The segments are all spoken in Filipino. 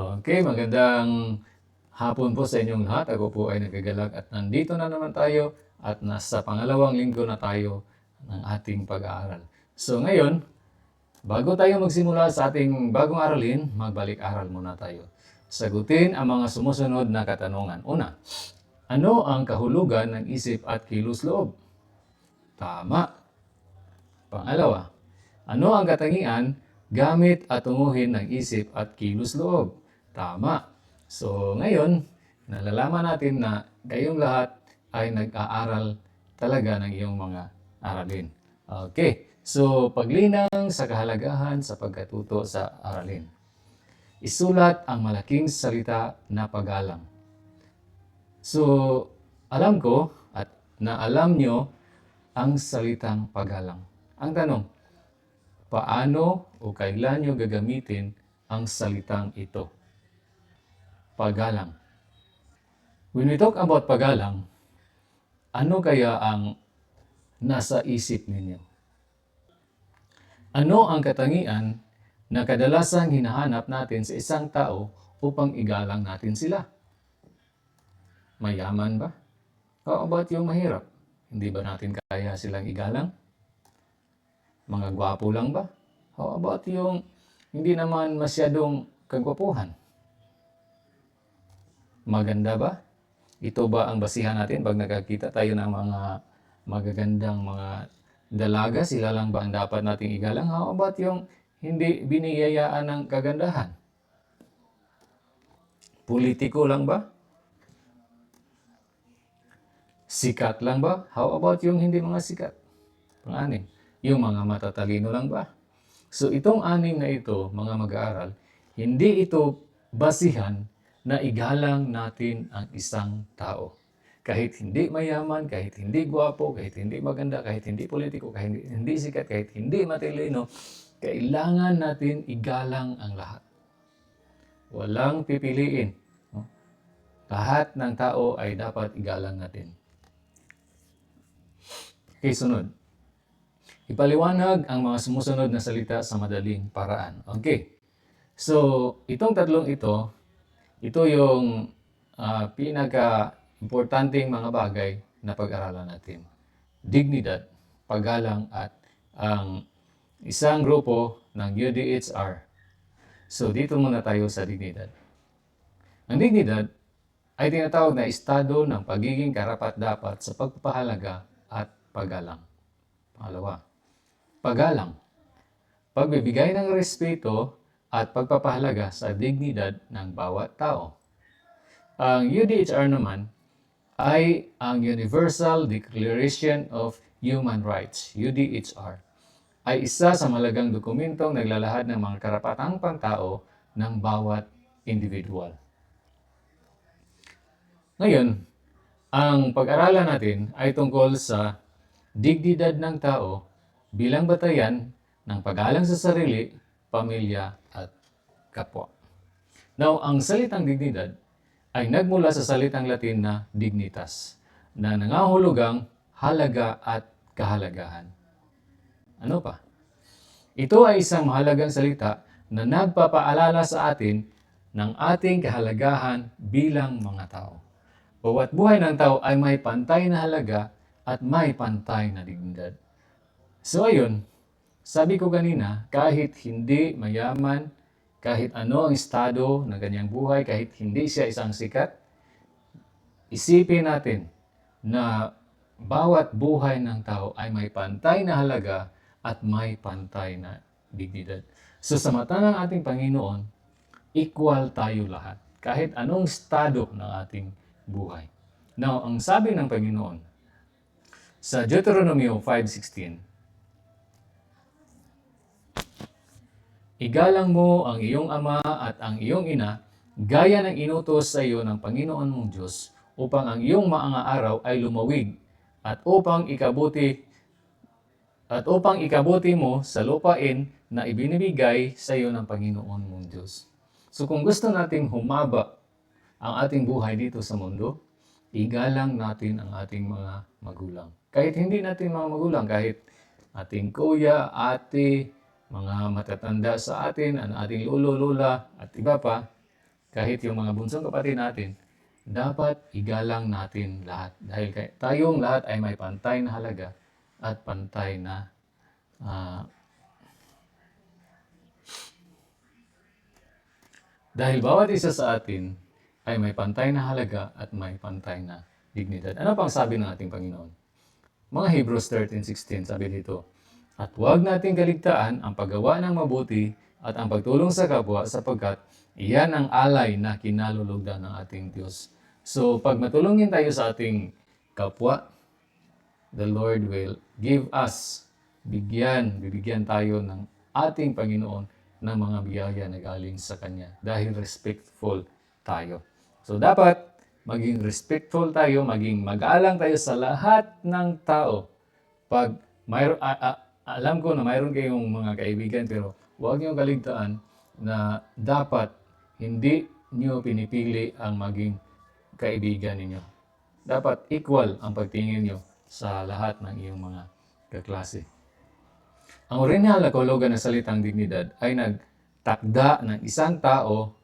Okay, magandang hapon po sa inyong lahat. Ako po ay nagkagalak at nandito na naman tayo at nasa pangalawang linggo na tayo ng ating pag-aaral. So ngayon, bago tayo magsimula sa ating bagong aralin, magbalik-aral muna tayo. Sagutin ang mga sumusunod na katanungan. Una, ano ang kahulugan ng isip at kilos loob? Tama. Pangalawa, ano ang katangian gamit at tunguhin ng isip at kilos loob? Tama. So ngayon, nalalaman natin na kayong lahat ay nag-aaral talaga ng iyong mga aralin. Okay. So paglinang sa kahalagahan sa pagkatuto sa aralin. Isulat ang malaking salita na pagalang. So, alam ko at na alam nyo ang salitang pagalang. Ang tanong, paano o kailan nyo gagamitin ang salitang ito? Pagalang. When we talk about pagalang, ano kaya ang nasa isip ninyo? Ano ang katangian na kadalasang hinahanap natin sa isang tao upang igalang natin sila? Mayaman ba? How about yung mahirap? Hindi ba natin kaya silang igalang? Mga gwapo lang ba? How about yung hindi naman masyadong kagwapuhan? Maganda ba? Ito ba ang basihan natin pag nakakita tayo ng mga magagandang mga dalaga? Sila lang ba ang dapat nating igalang? How about yung hindi biniyayaan ng kagandahan? Politiko lang ba? Sikat lang ba? How about yung hindi mga sikat? Pang-anim. Yung mga matatalino lang ba? So itong anim na ito, mga mag-aaral, hindi ito basihan na igalang natin ang isang tao. Kahit hindi mayaman, kahit hindi gwapo, kahit hindi maganda, kahit hindi politiko, kahit hindi, sikat, kahit hindi matalino, kailangan natin igalang ang lahat. Walang pipiliin. Lahat ng tao ay dapat igalang natin. Okay, sunod. Ipaliwanag ang mga sumusunod na salita sa madaling paraan. Okay. So, itong tatlong ito, ito yung ah, pinaka-importanting mga bagay na pag-aralan natin. Dignidad, paggalang at ang isang grupo ng UDHR. So, dito muna tayo sa dignidad. Ang dignidad ay tinatawag na estado ng pagiging karapat-dapat sa pagpapahalaga at paggalang. Pangalawa, paggalang. Pagbibigay ng respeto at pagpapahalaga sa dignidad ng bawat tao. Ang UDHR naman ay ang Universal Declaration of Human Rights, UDHR, ay isa sa malagang dokumentong naglalahad ng mga karapatang pantao ng bawat individual. Ngayon, ang pag-aralan natin ay tungkol sa dignidad ng tao bilang batayan ng pag-alang sa sarili, pamilya kapwa. Now, ang salitang dignidad ay nagmula sa salitang Latin na dignitas, na nangahulugang halaga at kahalagahan. Ano pa? Ito ay isang mahalagang salita na nagpapaalala sa atin ng ating kahalagahan bilang mga tao. Bawat buhay ng tao ay may pantay na halaga at may pantay na dignidad. So ayun, sabi ko kanina, kahit hindi mayaman, kahit ano ang estado ng kanyang buhay, kahit hindi siya isang sikat, isipin natin na bawat buhay ng tao ay may pantay na halaga at may pantay na dignidad. So sa mata ng ating Panginoon, equal tayo lahat. Kahit anong estado ng ating buhay. Now, ang sabi ng Panginoon sa Deuteronomio 5.16, Igalang mo ang iyong ama at ang iyong ina, gaya ng inutos sa iyo ng Panginoon mong Diyos, upang ang iyong maanga araw ay lumawig, at upang ikabuti at upang ikabuti mo sa lupain na ibinibigay sa iyo ng Panginoon mong Diyos. So kung gusto nating humaba ang ating buhay dito sa mundo, igalang natin ang ating mga magulang. Kahit hindi natin mga magulang, kahit ating kuya, ate, mga matatanda sa atin, ang ating lolo, lola, at iba pa, kahit yung mga bunsong kapatid natin, dapat igalang natin lahat. Dahil tayong lahat ay may pantay na halaga at pantay na ah, dahil bawat isa sa atin ay may pantay na halaga at may pantay na dignidad. Ano pang sabi ng ating Panginoon? Mga Hebrews 13.16 sabi dito, At huwag nating kaligtaan ang paggawa ng mabuti at ang pagtulong sa kapwa sapagkat iyan ang alay na kinalulugdan ng ating Diyos. So, pag matulungin tayo sa ating kapwa, the Lord will give us, bigyan, bibigyan tayo ng ating Panginoon ng mga biyaya na galing sa Kanya dahil respectful tayo. So dapat maging respectful tayo, maging mag-alang tayo sa lahat ng tao. Pag mayro, a- a- alam ko na mayroon kayong mga kaibigan pero huwag niyo kaligtaan na dapat hindi niyo pinipili ang maging kaibigan ninyo. Dapat equal ang pagtingin niyo sa lahat ng iyong mga kaklase. Ang original na kahulugan ng salitang dignidad ay nagtakda ng isang tao.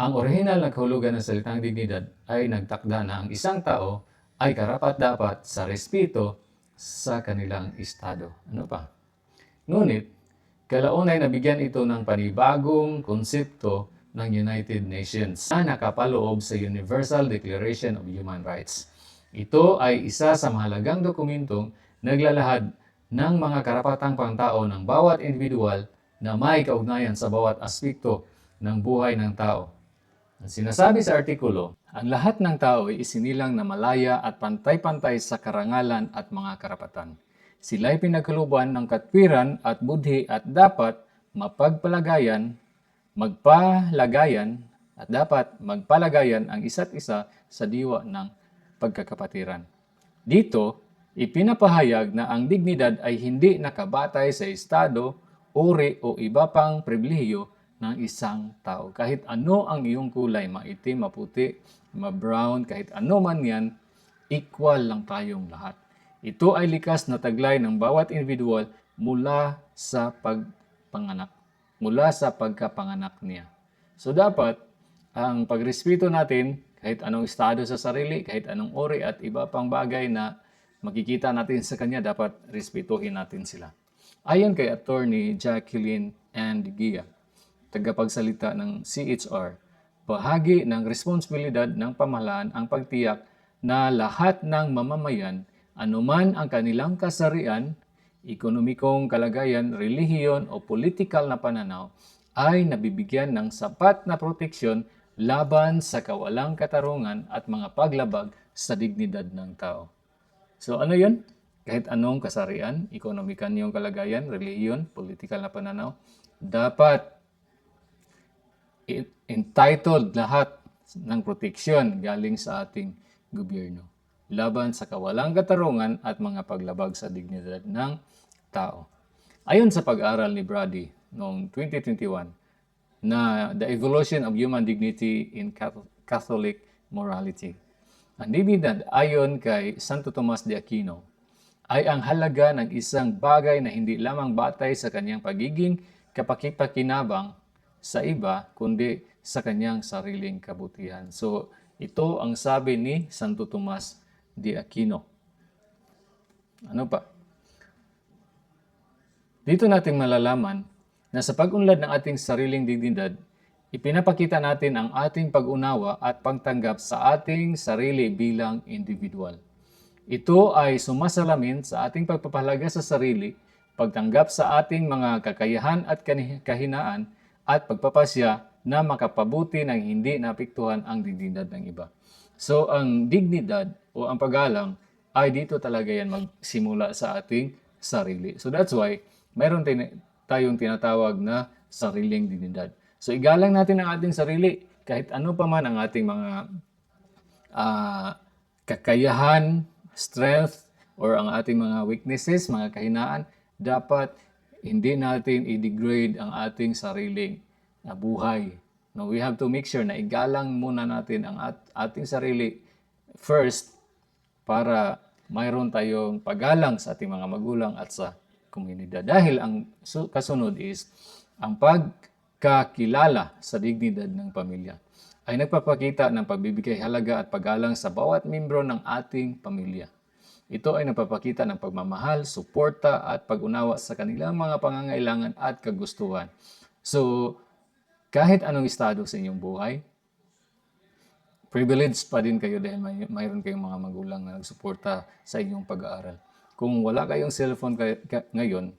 Ang original na kahulugan ng salitang dignidad ay nagtakda na ang isang tao ay karapat-dapat sa respeto sa kanilang estado. Ano pa? Ngunit, kalaunay nabigyan ito ng panibagong konsepto ng United Nations na nakapaloob sa Universal Declaration of Human Rights. Ito ay isa sa mahalagang dokumentong naglalahad ng mga karapatang pangtao ng bawat individual na may kaugnayan sa bawat aspekto ng buhay ng tao. Ang sinasabi sa artikulo, ang lahat ng tao ay isinilang na malaya at pantay-pantay sa karangalan at mga karapatan. Sila ay pinagkaluban ng katwiran at budhi at dapat mapagpalagayan, magpalagayan at dapat magpalagayan ang isa't isa sa diwa ng pagkakapatiran. Dito, ipinapahayag na ang dignidad ay hindi nakabatay sa estado, uri o iba pang pribilehiyo ng isang tao. Kahit ano ang iyong kulay, maitim, maputi, ma-brown, kahit ano man yan, equal lang tayong lahat. Ito ay likas na taglay ng bawat individual mula sa pagpanganak, mula sa pagkapanganak niya. So dapat, ang pagrespeto natin, kahit anong estado sa sarili, kahit anong uri at iba pang bagay na makikita natin sa kanya, dapat respetuhin natin sila. Ayon kay Attorney Jacqueline and Gia, tagapagsalita ng CHR, bahagi ng responsibilidad ng pamahalaan ang pagtiyak na lahat ng mamamayan, anuman ang kanilang kasarian, ekonomikong kalagayan, relihiyon o politikal na pananaw, ay nabibigyan ng sapat na proteksyon laban sa kawalang katarungan at mga paglabag sa dignidad ng tao. So ano yun? Kahit anong kasarian, ekonomikan yung kalagayan, relihiyon, politikal na pananaw, dapat entitled lahat ng proteksyon galing sa ating gobyerno laban sa kawalang katarungan at mga paglabag sa dignidad ng tao. Ayon sa pag-aral ni Brady noong 2021 na The Evolution of Human Dignity in Cath- Catholic Morality. Ang dignidad ayon kay Santo Tomas de Aquino ay ang halaga ng isang bagay na hindi lamang batay sa kanyang pagiging kapakipakinabang sa iba, kundi sa kanyang sariling kabutihan. So, ito ang sabi ni Santo Tomas de Aquino. Ano pa? Dito natin malalaman na sa pag-unlad ng ating sariling dignidad, ipinapakita natin ang ating pag-unawa at pagtanggap sa ating sarili bilang individual. Ito ay sumasalamin sa ating pagpapahalaga sa sarili, pagtanggap sa ating mga kakayahan at kahinaan, at pagpapasya na makapabuti ng hindi naapektuhan ang dignidad ng iba. So, ang dignidad o ang paggalang ay dito talaga yan magsimula sa ating sarili. So, that's why mayroon tayong tinatawag na sariling dignidad. So, igalang natin ang ating sarili kahit ano pa man ang ating mga ah, kakayahan, strength, or ang ating mga weaknesses, mga kahinaan, dapat hindi natin i-degrade ang ating sariling ah, buhay. No, we have to make sure na igalang muna natin ang at- ating sarili first para mayroon tayong paggalang sa ating mga magulang at sa komunidad. Dahil ang su- kasunod is ang pag pagkakilala sa dignidad ng pamilya ay nagpapakita ng pagbibigay halaga at paggalang sa bawat membro ng ating pamilya. Ito ay nagpapakita ng pagmamahal, suporta at pag-unawa sa kanilang mga pangangailangan at kagustuhan. So, kahit anong estado sa inyong buhay, privileged pa din kayo dahil may, mayroon kayong mga magulang na nagsuporta sa inyong pag-aaral. Kung wala kayong cellphone kay, ka- ngayon,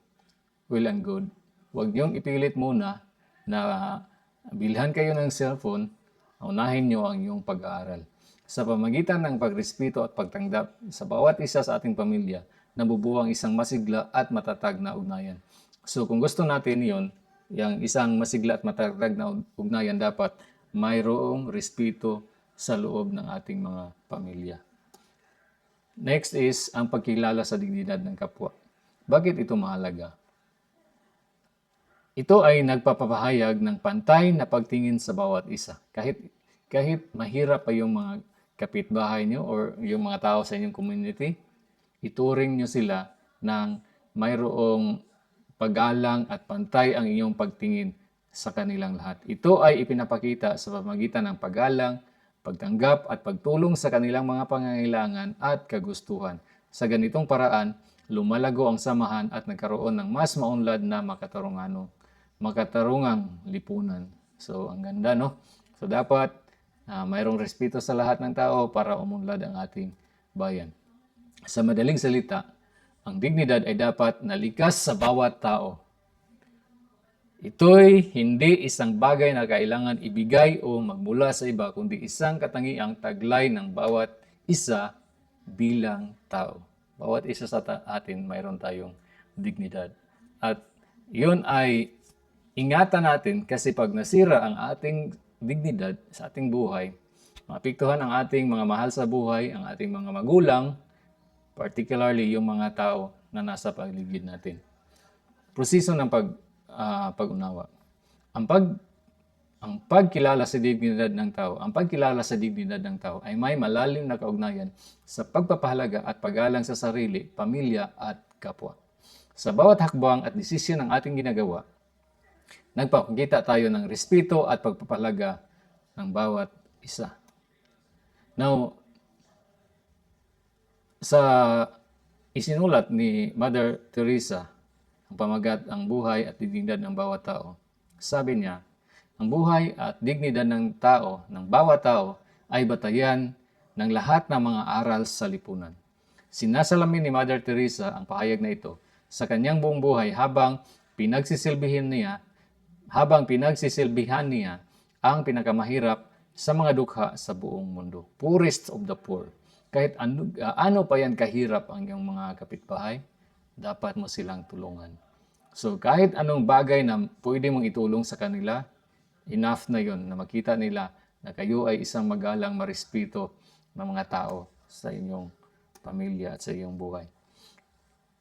well and good. Huwag niyong ipilit muna na bilhan kayo ng cellphone, unahin niyo ang iyong pag-aaral. Sa pamagitan ng pagrespeto at pagtanggap sa bawat isa sa ating pamilya, nabubuo ang isang masigla at matatag na ugnayan. So kung gusto natin yon, yung isang masigla at matatag na ugnayan dapat mayroong respeto sa loob ng ating mga pamilya. Next is ang pagkilala sa dignidad ng kapwa. Bakit ito mahalaga? Ito ay nagpapahayag ng pantay na pagtingin sa bawat isa. Kahit kahit mahirap pa yung mga kapitbahay nyo or yung mga tao sa inyong community, ituring nyo sila ng mayroong paggalang at pantay ang inyong pagtingin sa kanilang lahat. Ito ay ipinapakita sa pamagitan ng paggalang, pagtanggap at pagtulong sa kanilang mga pangangailangan at kagustuhan. Sa ganitong paraan, lumalago ang samahan at nagkaroon ng mas maunlad na makatarungano, makatarungang lipunan. So, ang ganda, no? So, dapat ah, mayroong respeto sa lahat ng tao para umunlad ang ating bayan. Sa madaling salita, ang dignidad ay dapat nalikas sa bawat tao. Ito'y hindi isang bagay na kailangan ibigay o magmula sa iba, kundi isang katangiang taglay ng bawat isa bilang tao. Bawat isa sa atin, mayroon tayong dignidad. At yun ay ingatan natin kasi pag nasira ang ating dignidad sa ating buhay, maapektuhan ang ating mga mahal sa buhay, ang ating mga magulang, particularly yung mga tao na nasa paligid natin. Proseso ng pag ah, pag-unawa. Ang pag ang pagkilala sa dignidad ng tao, ang pagkilala sa dignidad ng tao ay may malalim na kaugnayan sa pagpapahalaga at paggalang sa sarili, pamilya at kapwa. Sa bawat hakbang at desisyon ng ating ginagawa, nagpapakita tayo ng respeto at pagpapahalaga ng bawat isa. Now, sa isinulat ni Mother Teresa, ang pamagat ang buhay at dignidad ng bawat tao. Sabi niya, ang buhay at dignidad ng tao, ng bawat tao, ay batayan ng lahat ng mga aral sa lipunan. Sinasalamin ni Mother Teresa ang pahayag na ito sa kanyang buong buhay habang pinagsisilbihin niya, habang pinagsisilbihan niya ang pinakamahirap sa mga dukha sa buong mundo. Poorest of the poor. Kahit ano, ah, ano pa yan kahirap ang iyong mga kapitbahay, dapat mo silang tulungan. So kahit anong bagay na pwede mong itulong sa kanila, enough na yon na makita nila na kayo ay isang magalang marespeto ng mga tao sa inyong pamilya at sa iyong buhay.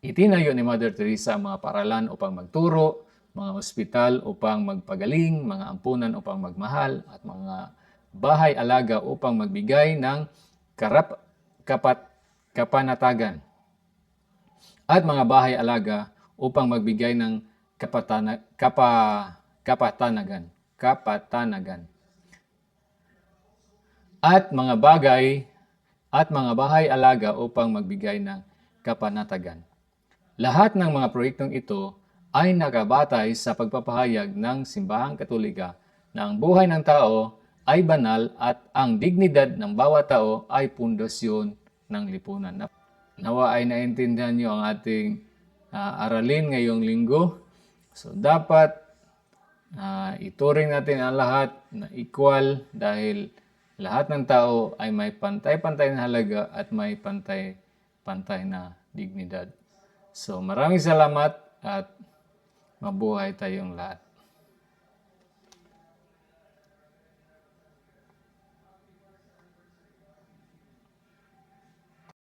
Itinayo ni Mother Teresa ang mga paralan upang magturo, mga ospital upang magpagaling, mga ampunan upang magmahal, at mga bahay alaga upang magbigay ng karap, kapat, kapanatagan at mga bahay alaga upang magbigay ng kapatana, kapa, kapatanagan, kapatanagan. At mga bagay at mga bahay alaga upang magbigay ng kapanatagan. Lahat ng mga proyektong ito ay nakabatay sa pagpapahayag ng simbahang katolika na ang buhay ng tao ay banal at ang dignidad ng bawat tao ay pundasyon ng lipunan. Nawa ay naintindihan niyo ang ating ah, aralin ngayong linggo. So dapat ah, ituring natin ang lahat na equal dahil lahat ng tao ay may pantay-pantay na halaga at may pantay-pantay na dignidad. So maraming salamat at mabuhay tayong lahat.